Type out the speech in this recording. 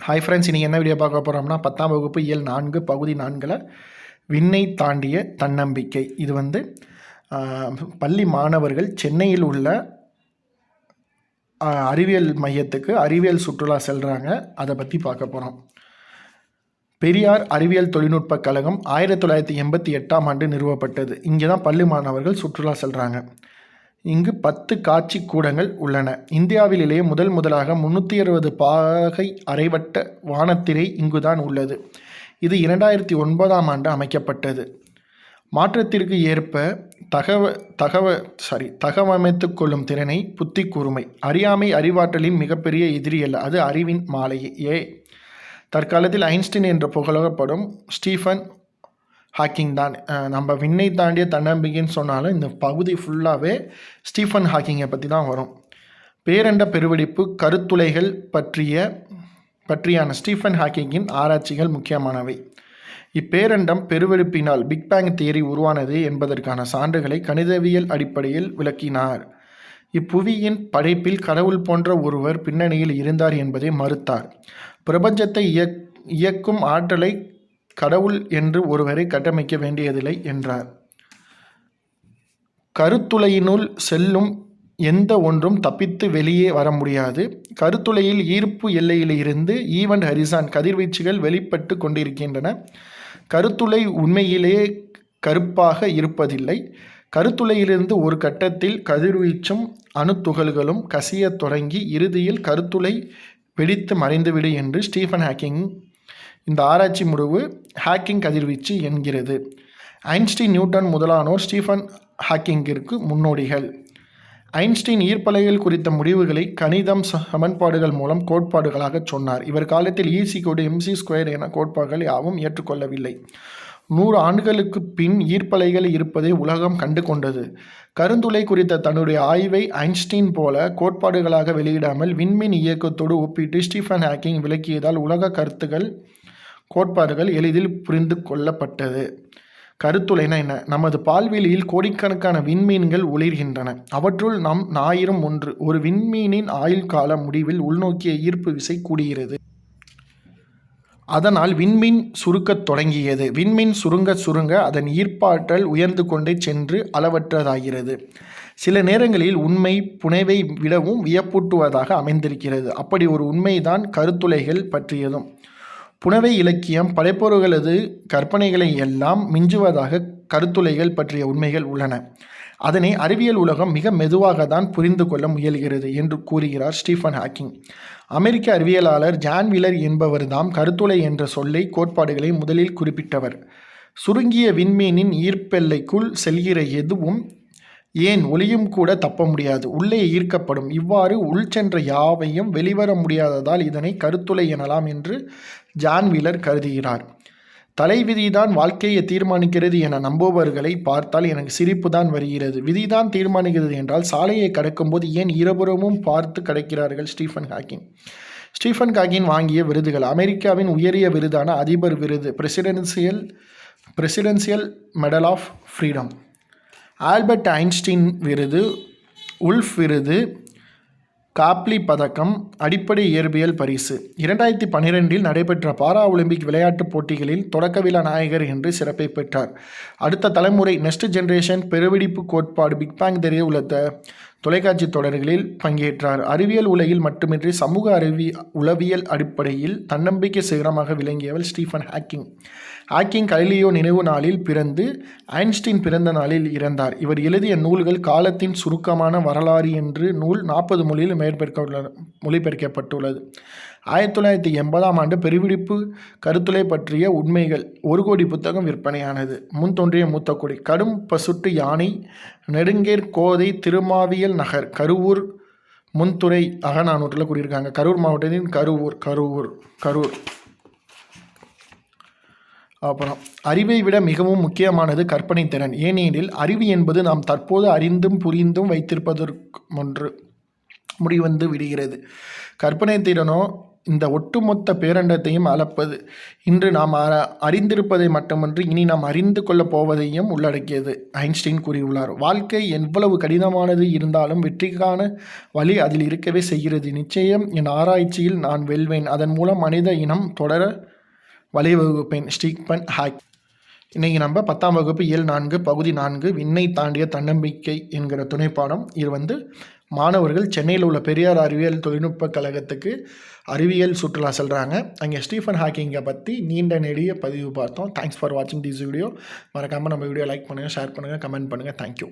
Hi friends இன்றைக்கி என்ன video பார்க்க போகிறோம்னா பத்தாம் வகுப்பு இயல் நான்கு பகுதி நான்கில் விண்ணை தாண்டிய தன்னம்பிக்கை. இது வந்து பள்ளி மாணவர்கள் சென்னையில் உள்ள அறிவியல் மையத்துக்கு அறிவியல் சுற்றுலா செல்கிறாங்க அதை பற்றி பார்க்க போகிறோம் பெரியார் அறிவியல் தொழில்நுட்பக் கழகம் ஆயிரத்தி தொள்ளாயிரத்தி எண்பத்தி எட்டாம் ஆண்டு நிறுவப்பட்டது. இங்கே தான் பள்ளி மாணவர்கள் சுற்றுலா செல்கிறாங்க இங்கு பத்து காட்சி கூடங்கள் உள்ளன. இந்தியாவிலேயே முதல் முதலாக முன்னூற்றி அறுபது பாகை அரைவட்ட வானத்திரை இங்குதான் உள்ளது. இது இரண்டாயிரத்தி ஒன்பதாம் ஆண்டு அமைக்கப்பட்டது. மாற்றத்திற்கு ஏற்ப தகவ தகவ சாரி தகவமைத்து கொள்ளும் திறனை புத்தி கூர்மை அறியாமை அறிவாற்றலின் மிகப்பெரிய எதிரி அல்ல அது அறிவின் மாலையே. தற்காலத்தில் ஐன்ஸ்டீன் என்று புகழப்படும் ஸ்டீஃபன் ஹாக்கிங் தான். நம்ம விண்ணை தாண்டிய தன்னம்பிக்கைன்னு சொன்னாலும் இந்த பகுதி ஃபுல்லாகவே ஸ்டீஃபன் ஹாக்கிங்கை பற்றி தான் வரும். பேரண்ட பெருவெடிப்பு கருத்துளைகள் பற்றிய பற்றியான ஸ்டீஃபன் ஹாக்கிங்கின் ஆராய்ச்சிகள் முக்கியமானவை. இப்பேரண்டம் பெருவெடுப்பினால் பிக் பேங் தியரி உருவானது என்பதற்கான சான்றுகளை கணிதவியல் அடிப்படையில் விளக்கினார். இப்புவியின் படைப்பில் கடவுள் போன்ற ஒருவர் பின்னணியில் இருந்தார் என்பதை மறுத்தார். பிரபஞ்சத்தை இயக் இயக்கும் ஆற்றலை கடவுள் என்று ஒருவரை கட்டமைக்க வேண்டியதில்லை என்றார். கருத்துளையினுள் செல்லும் எந்த ஒன்றும் தப்பித்து வெளியே வர முடியாது. கருத்துளையில் ஈர்ப்பு எல்லையிலிருந்து ஈவன் ஹரிசான் கதிர்வீச்சுகள் வெளிப்பட்டு கொண்டிருக்கின்றன. கருத்துளை உண்மையிலேயே கருப்பாக இருப்பதில்லை. கருத்துளையிலிருந்து ஒரு கட்டத்தில் கதிர்வீச்சும் அணுத்துகள்களும் கசியத் தொடங்கி இறுதியில் கருத்துளை வெடித்து மறைந்துவிடு என்று ஸ்டீஃபன் ஹாக்கிங் இந்த ஆராய்ச்சி முடிவு ஹாக்கிங் கதிர்வீச்சு என்கிறது. ஐன்ஸ்டீன் நியூட்டன் முதலானோர் ஸ்டீஃபன் ஹாக்கிங்கிற்கு முன்னோடிகள். ஐன்ஸ்டீன் ஈர்ப்பலைகள் குறித்த முடிவுகளை கணிதம் சமன்பாடுகள் மூலம் கோட்பாடுகளாக சொன்னார். இவர் காலத்தில் ஈசி கோடு எம்சி ஸ்கொயர் என கோட்பாடுகள் யாவும் ஏற்றுக்கொள்ளவில்லை. நூறு ஆண்டுகளுக்கு பின் ஈர்ப்பலைகள் இருப்பதை உலகம் கண்டு கொண்டது கருந்துளை குறித்த தன்னுடைய ஆய்வை ஐன்ஸ்டீன் போல கோட்பாடுகளாக வெளியிடாமல் விண்மீன் இயக்கத்தோடு ஒப்பிட்டு ஸ்டீஃபன் ஹாக்கிங் விளக்கியதால் உலக கருத்துகள் கோட்பாடுகள் எளிதில் புரிந்து கொள்ளப்பட்டது. கருத்துளைனா என்ன? நமது பால்வெளியில் கோடிக்கணக்கான விண்மீன்கள் ஒளிர்கின்றன. அவற்றுள் நம் ஞாயிறும் ஒன்று. ஒரு விண்மீனின் ஆயுள் கால முடிவில் உள்நோக்கிய ஈர்ப்பு விசை கூடுகிறது. அதனால் விண்மீன் சுருக்கத் தொடங்கியது. விண்மீன் சுருங்க சுருங்க அதன் ஈர்ப்பாற்றல் உயர்ந்து கொண்டே சென்று அளவற்றதாகிறது. சில நேரங்களில் உண்மை புனைவை விடவும் வியப்பூட்டுவதாக அமைந்திருக்கிறது. அப்படி ஒரு உண்மைதான் கருத்துளைகள் பற்றியதும். புனவை இலக்கியம் படைப்பொருள்களது கற்பனைகளை எல்லாம் மிஞ்சுவதாக கருத்துளைகள் பற்றிய உண்மைகள் உள்ளன. அதனை அறிவியல் உலகம் மிக மெதுவாக தான் புரிந்து கொள்ள முயல்கிறது என்று கூறுகிறார் ஸ்டீஃபன் ஹாக்கிங். அமெரிக்க அறிவியலாளர் ஜான் விலர் என்பவர்தாம் கருத்துளை என்ற சொல்லை கோட்பாடுகளை முதலில் குறிப்பிட்டவர். சுருங்கிய விண்மீனின் ஈர்ப்பெல்லைக்குள் செல்கிற எதுவும் ஏன் ஒளியும் கூட தப்ப முடியாது? உள்ளே ஈர்க்கப்படும். இவ்வாறு உள் சென்ற யாவையும் வெளிவர முடியாததால் இதனை கருத்துளை எனலாம் என்று ஜான் வீலர் கருதுகிறார். தலைவிதிதான் வாழ்க்கையை தீர்மானிக்கிறது என நம்புபவர்களை பார்த்தால் எனக்கு சிரிப்பு தான் வருகிறது. விதிதான் தீர்மானிக்கிறது என்றால் சாலையை கடக்கும்போது ஏன் இருபுறமும் பார்த்து கடக்கிறார்கள் ஸ்டீஃபன் ஹாக்கிங்? ஸ்டீஃபன் ஹாக்கின் வாங்கிய விருதுகள். அமெரிக்காவின் உயரிய விருதான அதிபர் விருது. Presidential presidential medal of freedom. Albert Einstein விருது உல்ஃப் விருது காப்லி பதக்கம் அடிப்படை இயற்பியல் பரிசு. இரண்டாயிரத்தி பன்னிரெண்டில் நடைபெற்ற பாரா ஒலிம்பிக் விளையாட்டுப் போட்டிகளில் தொடக்க விழா நாயகர் என்று சிறப்பை பெற்றார். அடுத்த தலைமுறை நெக்ஸ்ட் ஜென்ரேஷன் பெருவெடிப்பு கோட்பாடு பிக் பேங் தெரிய உள்ள தொலைக்காட்சி தொடர்களில் பங்கேற்றார். அறிவியல் உலகில் மட்டுமின்றி சமூக அறிவி உளவியல் அடிப்படையில் தன்னம்பிக்கை சிகரமாக விளங்கியவர் ஸ்டீஃபன் ஹாக்கிங். ஹாக்கிங் கலிலியோ நினைவு நாளில் பிறந்து ஐன்ஸ்டீன் பிறந்த நாளில் இறந்தார். இவர் எழுதிய நூல்கள் காலத்தின் சுருக்கமான வரலாறு என்று நூல் நாற்பது மொழியில் மேற்பெற்க மொழிபெயர்க்கப்பட்டுள்ளது. ஆயிரத்தி தொள்ளாயிரத்தி எண்பதாம் ஆண்டு பெருவிடிப்பு கருத்துளை பற்றிய உண்மைகள் ஒரு கோடி புத்தகம் விற்பனையானது. முன் தோன்றிய மூத்த கொடி கடும் பசுட்டு யானை நெடுங்கேர் கோதை திருமாவியல் நகர் கருவூர் முன்துறை அகநானூற்றில் கூறியிருக்காங்க. கரூர் மாவட்டத்தின் கருவூர் கருவூர் கரூர். அப்புறம் அறிவை விட மிகவும் முக்கியமானது கற்பனை திறன். ஏனெனில் அறிவு என்பது நாம் தற்போது அறிந்தும் புரிந்தும் வைத்திருப்பதற்கு ஒன்று முடிவந்து விடுகிறது. கற்பனை திறனோ இந்த ஒட்டுமொத்த பேரண்டத்தையும் அளப்பது. இன்று நாம் அறிந்திருப்பதை மட்டுமன்றி இனி நாம் அறிந்து கொள்ளப் போவதையும் உள்ளடக்கியது ஐன்ஸ்டீன் கூறியுள்ளார். வாழ்க்கை எவ்வளவு கடினமானது இருந்தாலும் வெற்றிக்கான வழி அதில் இருக்கவே செய்கிறது. நிச்சயம் என் ஆராய்ச்சியில் நான் வெல்வேன். அதன் மூலம் மனித இனம் தொடர வழிவகுப்பேன் ஸ்டீப்பன் ஹாக் இன்றைக்கி நம்ம பத்தாம் வகுப்பு இயல் நான்கு பகுதி நான்கு விண்ணை தாண்டிய தன்னம்பிக்கை என்கிற துணைப்பாடம். இது வந்து மாணவர்கள் சென்னையில் உள்ள பெரியார் அறிவியல் தொழில்நுட்ப கழகத்துக்கு அறிவியல் சுற்றுலா செல்கிறாங்க அங்கே ஸ்டீஃபன் ஹாக்கிங்கை பற்றி நீண்ட நெடிய பதிவு பார்த்தோம். தேங்க்ஸ் ஃபார் வாட்சிங் திஸ் வீடியோ மறக்காமல் நம்ம வீடியோ லைக் பண்ணுங்கள் ஷேர் பண்ணுங்கள் கமெண்ட் பண்ணுங்கள் தேங்க்யூ